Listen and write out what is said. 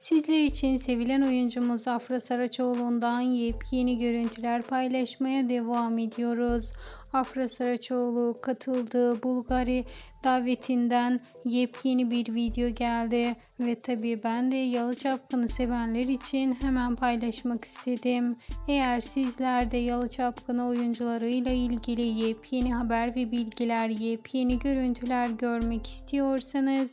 Sizler için sevilen oyuncumuz Afra Saraçoğlu'ndan yepyeni görüntüler paylaşmaya devam ediyoruz. Afra Saraçoğlu katıldığı Bulgari davetinden yepyeni bir video geldi ve tabii ben de Yalı Çapkın'ı sevenler için hemen paylaşmak istedim. Eğer sizler de Yalı Çapkını oyuncularıyla ilgili yepyeni haber ve bilgiler, yepyeni görüntüler görmek istiyorsanız